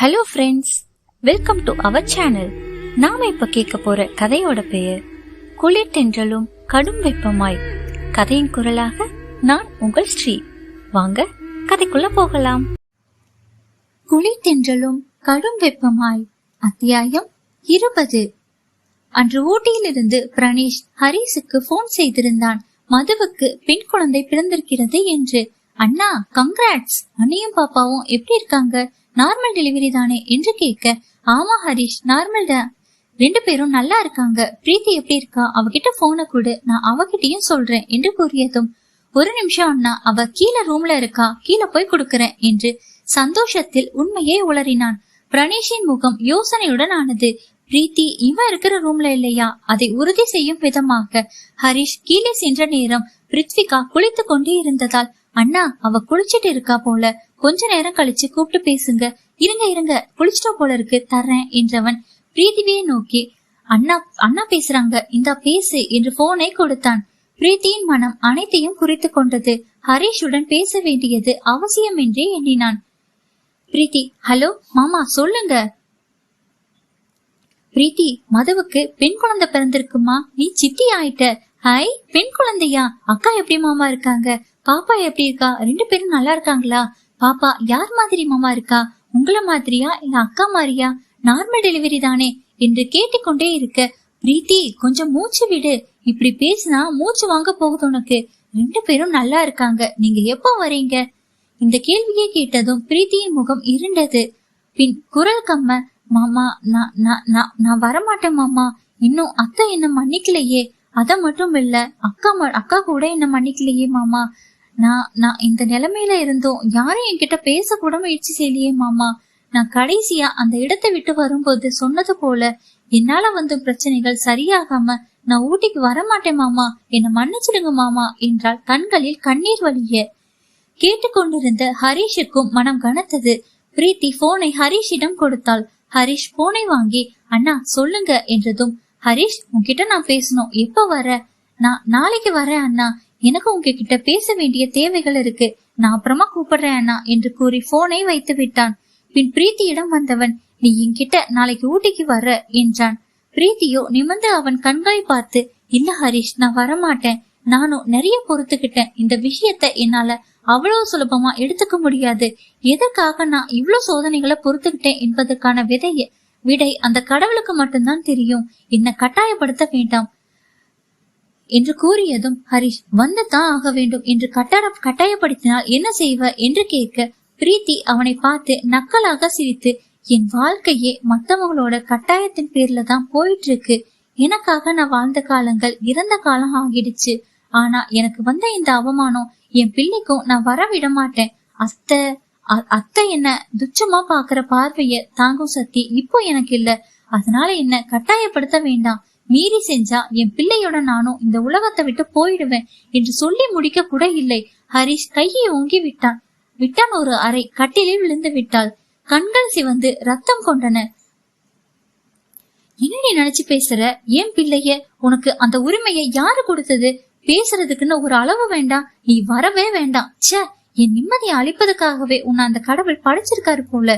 Hello friends welcome to our channel நாம இப்ப கேட்க போற கதையோட பெயர் குளிர் தென்றலும் கடும் வெப்பமாய். கதையின் குரலாக நான் உங்கள் ஸ்ரீ. வாங்க கதைக்குள்ள போகலாம். குளிர் தென்றலும் கடும் வெப்பமாய். அத்தியாயம் இருபது. அன்று ஊட்டியிலிருந்து பிரணேஷ் ஹரீஸுக்கு போன் செய்திருந்தான். மதுவுக்கு பெண் குழந்தை பிறந்திருக்கிறது என்று. அண்ணா கங்க்ராட்ஸ் அண்ணியும் பாப்பாவும் எப்படி இருக்காங்க? நார்மல் டெலிவரி தானே என்று கேட்க ஆமா ஹரிஷ் நார்மல் தான். ரெண்டு பேரும் நல்லா இருக்காங்க. பிரீத்தி எப்படி இருக்கா? அவகிட்ட போனை கொடு நான் அவகிட்டயும் சொல்றேன் என்று கூறியதும் ஒரு நிமிஷம் அண்ணா அவ கீழே ரூம்ல இருக்கா? கீழே போய் கொடுக்கறேன் என்று சந்தோஷத்தில் உண்மையே உளறினான். பிரணேஷின் முகம் யோசனையுடன் ஆனது பிரீத்தி இவன் இருக்கிற ரூம்ல இல்லையா? அதை உறுதி செய்யும் விதமாக. ஹரிஷ் கீழே சென்ற நேரம் பிருத்விகா குளித்து கொண்டே இருந்ததால் அண்ணா அவ குளிச்சிட்டு இருக்கா போல. கொஞ்ச நேரம் கழிச்சு கூப்பிட்டு பேசுங்க. இருங்க இருங்க. குளிச்சிட்டா போல இருக்கு. தர்றேன் என்றவன் பிரீத்திவியை நோக்கி அண்ணா அண்ணா பேசுறாங்க. இந்தா பேசு என்று போனை கொடுத்தான். பிரீத்தியின் மனம் அனைத்தையும் குறித்து கொண்டது. ஹரீஷுடன் பேச வேண்டியது அவசியம் என்றே எண்ணினான். பிரீத்தி ஹலோ மாமா சொல்லுங்க. பிரீத்தி மதுவுக்கு பெண் குழந்தை பிறந்திருக்குமா? நீ சித்தி ஆயிட்ட. ஹாய் பெண் குழந்தையா? அக்கா எப்படி மாமா இருக்காங்க? பாப்பா எப்படி இருக்கா? ரெண்டு பேரும் நல்லா இருக்காங்களா? பாப்பா யார் மாதிரி மாமா இருக்கா? உங்கள மாதிரியா? இல்ல அக்கா மாதிரியா? நார்மல் டெலிவரி தானே? என்று கேட்டுக்கொண்டே இருக்க பிரீத்தி கொஞ்சம் மூச்சு விடு. இப்படி பேசினா மூச்சு வாங்க போகுது உனக்கு. ரெண்டு பேரும் நல்லா இருக்காங்க. நீங்க எப்போ வரீங்க? இந்த கேள்வியை கேட்டதும் பிரீத்தியின் முகம் இருண்டது. பின் குரல் கம்ம மாமா நான் நான் நான் நான் வரமாட்டேன் மாமா. இன்னும் அத்தை என்ன மன்னிக்கலையே. அத மட்டும் இல்ல அக்கா அக்கா கூட என்ன மன்னிக்கலையே மாமா. நான் நான் இந்த நிலைமையில இருந்தும் யாரும் என்கிட்ட பேச கூட முயற்சி செய்யலையே மாமா. நான் கடைசியா அந்த இடத்தை விட்டு வரும்போது சொன்னது போல என்னால வந்த பிரச்சனைகள் சரியாகாம நான் ஊட்டிக்கு வரமாட்டேன் மாமா. என்ன மன்னிச்சிடுங்க மாமா என்றால் கண்களில் கண்ணீர் வழிய. கேட்டுக்கொண்டிருந்த ஹரிஷுக்கும் மனம் கனத்தது. பிரீத்தி போனை ஹரீஷிடம் கொடுத்தாள். ஹரிஷ் போனை வாங்கி அண்ணா சொல்லுங்க என்றதும் ஹரிஷ் உன்கிட்ட நான் பேசணும். எப்ப வர? நான் நாளைக்கு வரேன் அண்ணா. எனக்கு உங்ககிட்ட பேச வேண்டிய தேவைகள் இருக்கு. நான் அப்புறமா கூப்பிடுறேன் அண்ணா என்று கூறி போனை வைத்து விட்டான். பின் பிரீத்தியிடம் வந்தவன் நீ என்கிட்ட நாளைக்கு ஊட்டிக்கு வர என்றான். பிரீத்தியோ நிமிர்ந்து அவன் கண்களை பார்த்து இல்ல ஹரிஷ் நான் வரமாட்டேன். நானும் நிறைய பொறுத்துக்கிட்டேன். இந்த விஷயத்த என்னால அவ்வளவு சுலபமா எடுத்துக்க முடியாது. எதற்காக நான் இவ்வளவு சோதனைகளை பொறுத்துக்கிட்டேன் என்பதற்கான விதைய விடை அந்த கடவுளுக்கு மட்டும்தான் தெரியும். என்ன கட்டாயப்படுத்த வேண்டாம். என்று கூறியதும் ஹரிஷ் வந்துதான் ஆக வேண்டும் என்று கட்டடம் கட்டாயப்படுத்தினால் என்ன செய்வ என்று கேட்க பிரீத்தி அவனை பார்த்து நக்கலாக சிரித்து என் வாழ்க்கையே மத்தவங்களோட கட்டாயத்தின் பேர்ல தான் போயிட்டு இருக்கு எனக்காக நான் வாழ்ந்த காலங்கள் இறந்த காலம் ஆகிடுச்சு. ஆனா எனக்கு வந்த இந்த அவமானம் என் பிள்ளைக்கும் நான் வர விட மாட்டேன். அத்தை அத்தை என்ன துச்சமா பாக்குற பார்வைய தாங்கும் சக்தி இப்போ எனக்கு இல்ல. அதனால என்ன கட்டாயப்படுத்த வேண்டாம். மீறி செஞ்சா என் பிள்ளையோட நானும் இந்த உலகத்தை விட்டு போயிடுவேன் என்று சொல்லி முடிக்க கூட இல்லை. ஹரிஷ் கையை ஓங்கி விட்டான். விட்டான் ஒரு அறை கட்டிலில் விழுந்து விட்டாள். கண்கள் சிவந்து ரத்தம் கொண்டன. என்ன நீ நினைச்சு பேசுற? ஏன் பிள்ளைய உனக்கு அந்த உரிமையை யாரு கொடுத்தது? பேசுறதுக்குன்னு ஒரு அளவு வேண்டாம். நீ வரவே வேண்டாம். ச்சே! என் நிம்மதியை அழிப்பதுக்காகவே உன்னை அந்த கடவுள் படைச்சிருக்காரு போல.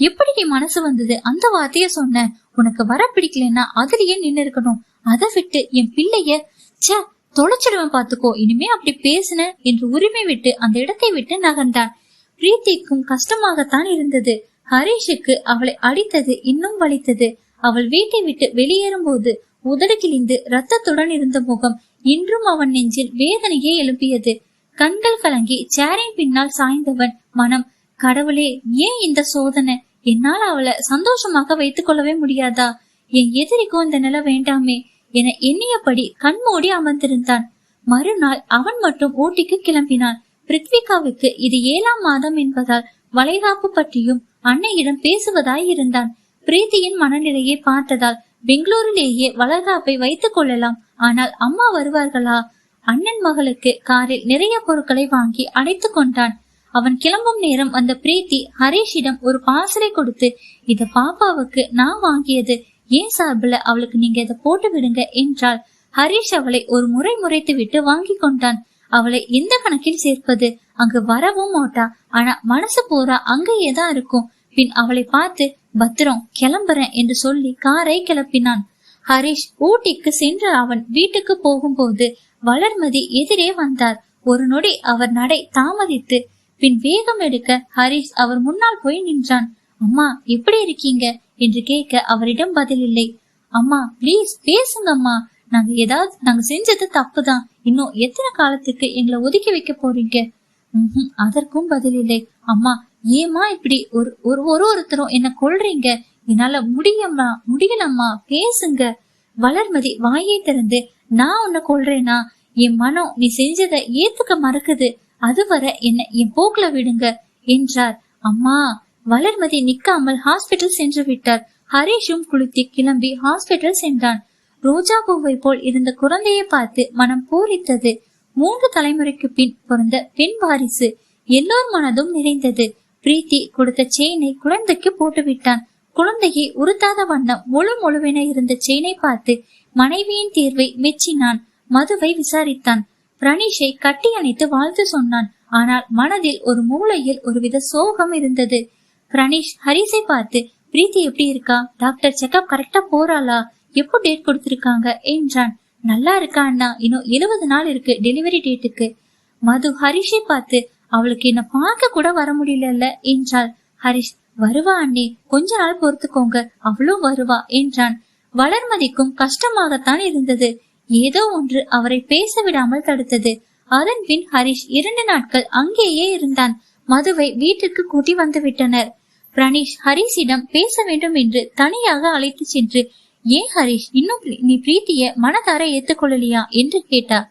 எப்படி நீ மனசு வந்தது? அந்த வார்த்தைய சொன்ன. உனக்கு வர பிடிக்கலன்னா அதுலயே நின்னு இருக்கணும்? அதை விட்டு என் பிள்ளைய ச்சே தொலைச்சிடுவேன் பாத்துக்கோ. இனிமே அப்படி பேசுன என்று உரிமை விட்டு அந்த இடத்தை விட்டு நகர்ந்தான். பிரீத்திக்கும் கஷ்டமாகத்தான் இருந்தது. ஹரிஷுக்கு அவளை அடித்தது இன்னும் வலித்தது. அவள் வீட்டை விட்டு வெளியேறும் போது உதடு கிழிந்து ரத்தத்துடன் இருந்த முகம் இன்றும் அவன் நெஞ்சில் வேதனையே எழுப்பியது கண்கள் கலங்கி சேரின் பின்னால் சாய்ந்தவன் மனம். கடவுளே ஏன் இந்த சோதனை? என்னால் அவளை சந்தோஷமாக வைத்துக் கொள்ளவே முடியாதா? என் எதிரிக்கும் இந்த நிலை வேண்டாமே என எண்ணியபடி கண்மூடி அமர்ந்திருந்தான். மறுநாள் அவன் மட்டும் ஊட்டிக்கு கிளம்பினான். பிருத்விகாவுக்கு இது ஏழாம் மாதம் என்பதால் வளைகாப்பு பற்றியும் அன்னையிடம் பேசுவதாய் இருந்தான். பிரீத்தியின் மனநிலையை பார்த்ததால் பெங்களூரிலேயே வளைகாப்பை வைத்துக் கொள்ளலாம். ஆனால் அம்மா வருவார்களா? அண்ணன் மகளுக்கு காரில் நிறைய பொருட்களை வாங்கி அடைத்துக் கொண்டான். அவன் கிளம்பும் நேரம் அந்த பிரீத்தி ஹரிஷிடம் ஒரு பார்சலை கொடுத்து இத பாப்பாவுக்கு நான் வாங்கியது. ஏன் சார்பில் அவளுக்கு நீங்க இதை போட்டு விடுங்க? என்றாள். ஹரிஷ் அவளை ஒரு முறை முறைத்து விட்டு வாங்கி கொண்டான். அவளை எந்த கணக்கில் சேர்ப்பது? அங்கு வரவும் மாட்டா. ஆனா மனசு பூரா அங்கேயே தான் இருக்கும். பின் அவளை பார்த்து பத்திரம் கிளம்புறேன் என்று சொல்லி காரை கிளப்பினான். ஹரிஷ் ஊட்டிக்கு சென்று அவன் வீட்டுக்கு போகும்போது வளர்மதி எதிரே வந்தார். ஒரு நொடி அவர் நடை தாமதித்து பின் வேகம் எடுக்க ஹரிஷ் அவர் முன்னால் போய் நின்றான். அம்மா எப்படி இருக்கீங்க? என்று கேட்க அவரிடம் பதில் இல்லை. அம்மா ப்ளீஸ் பேசுங்க அம்மா நாங்க ஏதாவது நாங்க செஞ்சது தப்புதான். இன்னும் எத்தனை காலத்துக்கு எங்களை ஒதுக்கி வைக்க போறீங்க? உம் அதற்கும் பதில் இல்லை. அம்மா ஏமா இப்படி ஒரு ஒரு ஒரு ஒருத்தரும் என்ன கொல்றீங்க? என்னால முடியம்மா முடியலம்மா. பேசுங்க. வளர்மதி வாயை திறந்து நான் உன்னை கொள்றேனா என் மனம் நீ செஞ்சதை ஏத்துக்க மறக்குது. அதுவரை என்ன என் போக்குல விடுங்க என்றார். அம்மா வளர்மதி நிக்காமல் ஹாஸ்பிட்டல் சென்று விட்டார். ஹரீஷும் குளித்து கிளம்பி ஹாஸ்பிட்டல் சென்றான். ரோஜா பூவை போல் இருந்த குழந்தையை பார்த்து மனம் பூரித்தது. மூன்று தலைமுறைக்கு பின் பிறந்த பெண் வாரிசு. எல்லோர் மனதும் நிறைந்தது. பிரீத்தி கொடுத்த செயினை குழந்தைக்கு போட்டு விட்டான் குழந்தையை உறுத்தாத வண்ணம் முழு முழுவென இருந்த செயினை பார்த்து மனைவியின் தீர்வை மெச்சினான். மதுவை விசாரித்தான். பிரணீஷை கட்டி அணைத்து வாழ்த்து சொன்னான். ஆனால் மனதில் ஒரு மூலையில் ஒருவித சோகம் இருந்தது. பிரணீஷ் ஹரிஸை பார்த்து பிரீத்தி எப்படி இருக்கா? டாக்டர் செக்அப் கரெக்டா போறாளா? எப்போ டேட் கொடுத்திருக்காங்க? என்றான். நல்லா இருக்கா அண்ணா. இன்னும் எழுபது நாள் இருக்கு டெலிவரி டேட்டுக்கு. மது ஹரிஷை பார்த்து அவளுக்கு என்ன பார்க்க கூட வர முடியல என்றாள். ஹரிஷ் வருவா அண்ணே கொஞ்ச நாள் பொறுத்துக்கோங்க அவளும் வருவா என்றான். வளர்மதிக்கும் கஷ்டமாகத்தான் இருந்தது. ஏதோ ஒன்று அவரை பேச விடாமல் தடுத்தது. அதன் பின் ஹரிஷ் இரண்டு நாட்கள் அங்கேயே இருந்தான். மதுவை வீட்டுக்கு கூட்டி வந்து விட்டனர். பிரணீஷ் ஹரிஷிடம் பேச வேண்டும் என்று தனியாக அழைத்து சென்று ஏன் ஹரிஷ் இன்னும் நீ பிரீத்திய மனதார ஏத்துக்கொள்ளலையா? என்று கேட்டார்.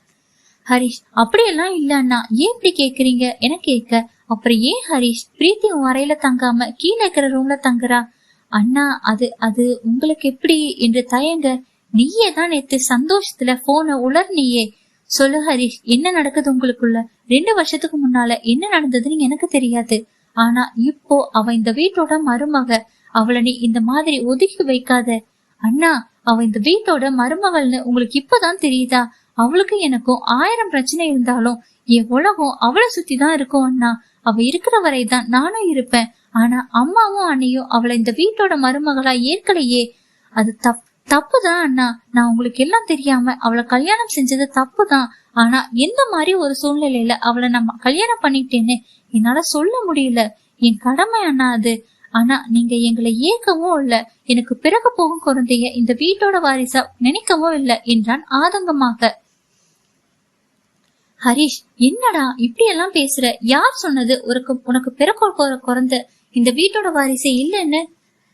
ஹரிஷ் அப்படியெல்லாம் இல்ல அண்ணா. ஏன் இப்படி கேக்குறீங்க? என கேட்க அப்புறம் ஏன் ஹரிஷ்? பிரீத்தி உன் அறையில தங்காம கீழே இருக்கிற ரூம்ல தங்குறா? அண்ணா அது அது உங்களுக்கு எப்படி? என்று தயங்க நீயே தான் நேத்து சந்தோஷத்துல போன உலர்னியே. சொல்லு ஹரிஷ் என்ன நடக்குது உங்களுக்குள்ள? ரெண்டு வருஷத்துக்கு முன்னால என்ன நடந்ததுன்னு எனக்கு தெரியாது. ஆனா இப்போ அவ இந்த வீட்டோட மருமக. அவளை நீ இந்த மாதிரி ஒதுக்கி வைக்காத. அண்ணா அவ இந்த வீட்டோட மருமகள்னு உங்களுக்கு இப்பதான் தெரியுதா? அவளுக்கு எனக்கும் ஆயிரம் பிரச்சனை இருந்தாலும் என் உலகம் அவளை சுத்தி தான் இருக்கும் அண்ணா. அவ இருக்கிற வரைதான் நானும் இருப்பேன். ஆனா அம்மாவும் அண்ணையும் அவளை இந்த வீட்டோட மருமகளா ஏற்கலையே. அது தப் தப்புதான் அண்ணா. நான் உங்களுக்கு எல்லாம் தெரியாம அவளை கல்யாணம் செஞ்சது தப்புதான். ஆனா எந்த மாதிரி ஒரு சூழ்நிலையில அவளை நம்ம கல்யாணம் பண்ணிட்டேன்னு என்னால சொல்ல முடியல. என் கடமை அண்ணா அது. ஆனா நீங்க எங்களை ஏற்கவும் இல்ல. எனக்கு பிறகு போகும் குழந்தைய இந்த வீட்டோட வாரிசா நினைக்கவும் இல்ல என்றான் ஆதங்கமாக. ஹரிஷ் என்னடா இப்படி எல்லாம் பேசுற? யார் சொன்னது? உனக்கு உனக்கு பிறக்கோள் போற இந்த வீட்டோட வாரிசே இல்லைன்னு?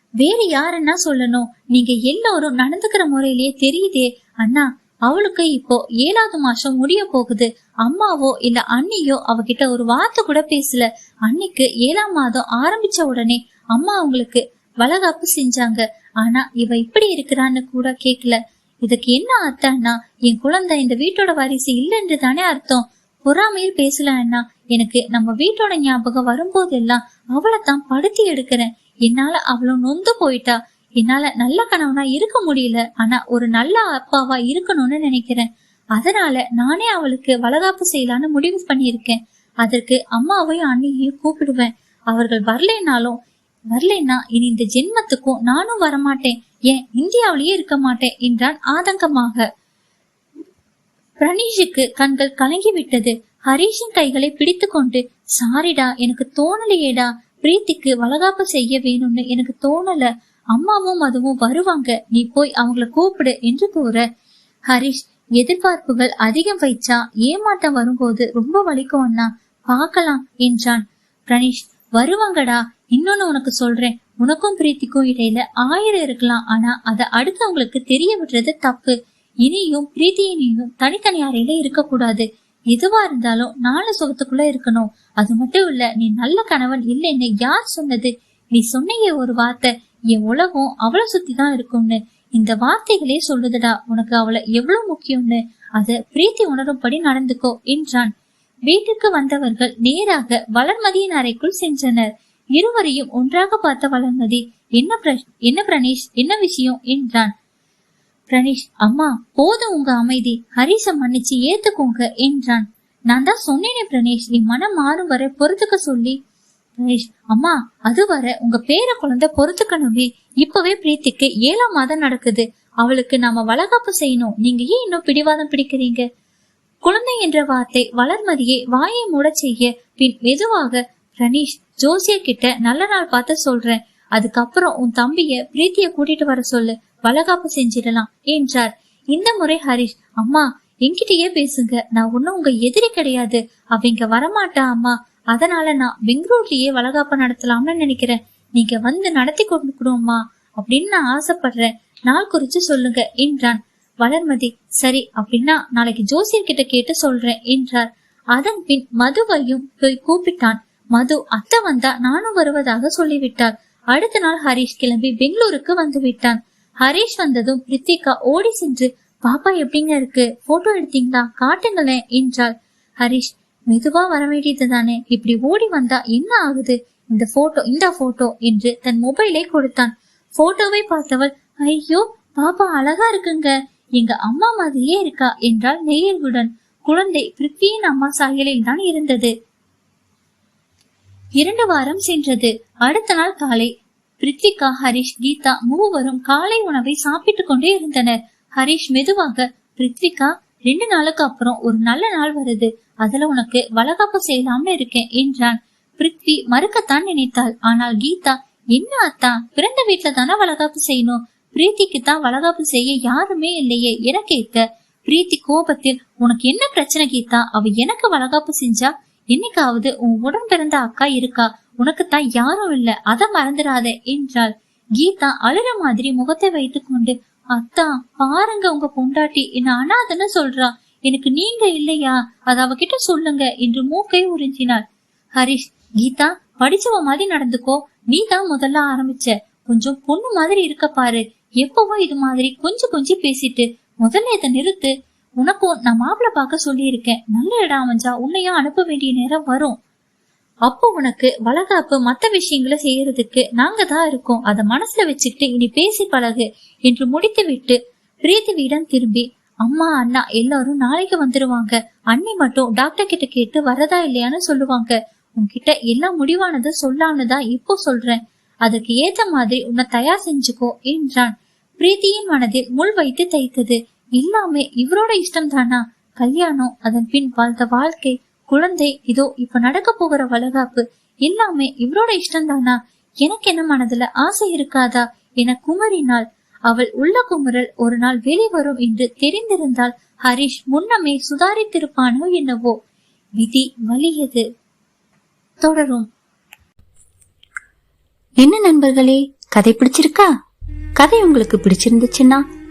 வேற யாருன்னா சொல்லணும். நீங்க எல்லாரும் நடந்துக்கிற முறையிலேயே தெரியுதே. அண்ணா அவளுக்கு இப்போ ஏழாவது மாசம் முடிய போகுது. அம்மாவோ இல்ல அண்ணியோ அவகிட்ட ஒரு வார்த்தை கூட பேசல. அன்னைக்கு ஏழாம் மாதம் ஆரம்பிச்ச உடனே அம்மா அவங்களுக்கு வளகாப்பு செஞ்சாங்க. ஆனா இவ இப்படி இருக்கிறான்னு கூட கேக்கல. இதுக்கு என்ன அர்த்தம்னா என் குழந்தை இந்த வீட்டோட வாரிசு இல்லைன்னு தானே அர்த்தம். பொறாமையில் பேசல அண்ணா. எனக்கு நம்ம வீட்டோட ஞாபகம் வரும்போதெல்லாம் அவளை தான் படுத்தி எடுக்கிறேன். என்னால அவளும் நொந்து போயிட்டா. என்னால நல்ல கணவனா இருக்க முடியல. ஆனா ஒரு நல்ல அப்பாவா இருக்கணும்னு நினைக்கிறேன். அதனால நானே அவளுக்கு வளகாப்பு செய்யலான்னு முடிவு பண்ணியிருக்கேன். அதற்கு அம்மாவையும் அண்ணியையும் கூப்பிடுவேன். அவர்கள் வரலைனாலும் வரலைன்னா இனி இந்த ஜென்மத்துக்கும் நானும் வரமாட்டேன். ஏன்? இந்தியாவிலேயே இருக்க மாட்டேன் என்றான் ஆதங்கமாக. பிரணீஷுக்கு கண்கள் கலங்கி விட்டது ஹரீஷின் கைகளை பிடித்துக்கொண்டு சாரிடா எனக்கு தோணலையேடா. பிரீத்திக்கு வளகாப்பு செய்ய வேணும்னு எனக்கு தோணல. அம்மாவும் அதுவும் வருவாங்க. நீ போய் அவங்கள கூப்பிடு என்று கூற. ஹரிஷ் எதிர்பார்ப்புகள் அதிகம் வைச்சா ஏமாட்டம் வரும்போது ரொம்ப வலிக்கும் அண்ணா. பார்க்கலாம் என்றான் பிரணீஷ் வருவாங்கடா. இன்னொன்னு உனக்கு சொல்றேன். உனக்கும் பிரீத்திக்கும் இடையில ஆயிரம் இருக்கலாம். ஆனா அத அடுத்தவங்களுக்கு தெரிய விடுறது தப்பு. இனியும் பிரீத்தியினையும் தனித்தனி அறையில இருக்கக்கூடாது. எதுவா இருந்தாலும் நாலு சுகத்துக்குள்ள இருக்கணும். அது மட்டும் இல்ல நீ நல்ல கணவன் இல்லைன்னு யார் சொன்னது? நீ சொன்னியே ஒரு வார்த்தை. என் உலகம் அவளை சுத்தி தான் இருக்கும்னு. இந்த வார்த்தைகளே சொல்லுதுடா. உனக்கு அவளை எவ்வளவு முக்கியம்னு. அத பிரீத்தி உணரும்படி நடந்துக்கோ என்றான். வீட்டுக்கு வந்தவர்கள் நேராக வளர்மதியின் அறைக்குள் சென்றனர். இருவரையும் ஒன்றாக பார்த்த வளர்மதி என்ன பிர- என்ன பிரணேஷ் என்ன விஷயம்? என்றான். பிரணேஷ் அம்மா போதும் உங்க அமைதி. ஹரிச மன்னிச்சு ஏத்துக்கோங்க என்றான். நான் தான் சொன்னேனே பிரணேஷ் என் மனம் மாறும் வரை பொறுத்துக்க சொல்லி. பிரணேஷ் அம்மா அது வர உங்க பேர குழந்தை பொறுத்துக்கணுமே. இப்பவே பிரீத்திக்கு ஏழாம் மாதம் நடக்குது. அவளுக்கு நாம வளகாப்பு செய்யணும். நீங்க ஏன் இன்னும் பிடிவாதம் பிடிக்கிறீங்க? குழந்தை என்ற வார்த்தை வளர்மதியை வாயை மூட செய்ய பின் மெதுவாக பிரணீஷ் ஜோசியர் கிட்ட நல்ல நாள் பார்த்து சொல்றேன். அதுக்கப்புறம் உன் தம்பிய பிரீத்திய கூட்டிட்டு வர சொல்லு. வளகாப்பு செஞ்சிடலாம் என்றார். இந்த முறை ஹரிஷ் அம்மா என்கிட்டயே பேசுங்க. நான் ஒன்னும் உங்க எதிரி கிடையாது. அவங்க வரமாட்டா அம்மா. அதனால நான் பெங்களூர்லயே வளகாப்பு நடத்தலாம்னு நினைக்கிறேன். நீங்க வந்து நடத்தி கொடுக்கணும்மா அப்படின்னு நான் ஆசைப்படுறேன். நாள் குறிச்சு சொல்லுங்க என்றான். வளர்மதி சரி அப்படின்னா நாளைக்கு ஜோசியர் கிட்ட கேட்டு சொல்றேன் என்றார். அதன் பின் மதுவையும் போய் கூப்பிட்டான். மது அத்தை வந்தா நானும் வருவதாக சொல்லிவிட்டார். அடுத்த நாள் ஹரிஷ் கிளம்பி பெங்களூருக்கு வந்து விட்டான் ஹரிஷ் வந்ததும் பிரித்திகா ஓடி சென்று பாப்பா எப்படிங்க இருக்கு? போட்டோ எடுத்தீங்களா? காட்டுங்களேன் என்றாள். ஹரிஷ் மெதுவா வர வேண்டியது தானே. இப்படி ஓடி வந்தா என்ன ஆகுது? இந்த போட்டோ இந்த போட்டோ என்று தன் மொபைலை கொடுத்தான். போட்டோவை பார்த்தவள் ஐயோ பாப்பா அழகா இருக்குங்க. எங்க அம்மா மாதிரியே இருக்கா? என்றால் நெய்யல்வுடன் குழந்தை பிருத்தியின் அம்மா சாயலில் தான் இருந்தது. இரண்டு வாரம் சென்றது. அடுத்த நாள் காலை பிரித்விகா ஹரிஷ் கீதா மூவரும் காலை உணவை சாப்பிட்டு கொண்டே இருந்தனர். ஹரிஷ் மெதுவாக பிரித்விகா ரெண்டு நாளுக்கு அப்புறம் ஒரு நல்ல நாள் வருது. அதுல உனக்கு வளகாப்பு செய்யலாம்னு இருக்கேன் என்றான். பிருத்வி மறுக்கத்தான் நினைத்தாள். ஆனால் கீதா என்ன அத்தா பிறந்த வீட்டுல தானே வளகாப்பு செய்யணும்? பிரீத்திக்கு தான் வளகாப்பு செய்ய யாருமே இல்லையே என கேட்க பிரீத்தி கோபத்தில் உனக்கு என்ன பிரச்சனை கீதா? அவ எனக்கு வளகாப்பு செஞ்சா என்னைக்காவது உன் உடன் பிறந்த அக்கா இருக்கா? உனக்கு தான் யாரும் இல்ல. அத மறந்துடாத என்றாள். கீதா அழுற மாதிரி முகத்தை வைத்துக் கொண்டு அத்தா பாருங்க உங்க பொண்டாட்டி. என்ன அனாதன்னு சொல்றா. எனக்கு நீங்க இல்லையா? அத அவகிட்ட சொல்லுங்க என்று மூக்கை உறிஞ்சினாள். ஹரிஷ் கீதா படிச்சவ மாதிரி நடந்துக்கோ. நீ தான் முதல்ல ஆரம்பிச்ச. கொஞ்சம் பொண்ணு மாதிரி இருக்க பாரு. எப்பவும் இது மாதிரி கொஞ்சம் கொஞ்சம் பேசிட்டு முதல்ல இதை நிறுத்து. உனக்கும் நான் மாப்பிள்ள பார்க்க சொல்லியிருக்கேன். நல்ல இடம் அமைஞ்சா உன்னையும் அனுப்ப வேண்டிய நேரம் வரும். அப்போ உனக்கு வளகாப்பு மத்த விஷயங்களை செய்யறதுக்கு நாங்க தான் இருக்கோம். அதை மனசுல வச்சுக்கிட்டு இனி பேசி பழகு என்று முடித்து விட்டு பிரீத்திவியிடம் திரும்பி அம்மா அண்ணா எல்லாரும் நாளைக்கு வந்துருவாங்க. அண்ணி மட்டும் டாக்டர் கிட்ட கேட்டு வரதா இல்லையான்னு சொல்லுவாங்க. உன்கிட்ட எல்லாம் முடிவானது சொல்லான்னு தான் இப்போ சொல்றேன். அதுக்கு ஏத்த மாதிரி உன்னை தயார் செஞ்சுக்கோ என்றான். பிரீத்தியின் மனதில் முள் வைத்து தைத்தது. எல்லாமே இவரோட இஷ்டம் தானா? கல்யாணம் அதன் பின் வாழ்ந்த வாழ்க்கை குழந்தை இதோ இப்ப நடக்க போகிற வளகாப்பு எல்லாமே இவரோட இஷ்டம் தானா? எனக்கு என்ன மனதுல ஆசை இருக்காதா? என குமரினாள் அவள் உள்ள குமுறல் ஒரு நாள் வெளிவரும் என்று தெரிந்திருந்தால் ஹரிஷ் முன்னமே சுதாரித்திருப்பானோ என்னவோ? விதி வலியது. தொடரும். என்ன நண்பர்களே கதை பிடிச்சிருக்கா? கதை உங்களுக்கு பிடிச்சிருந்துச்சுன்னா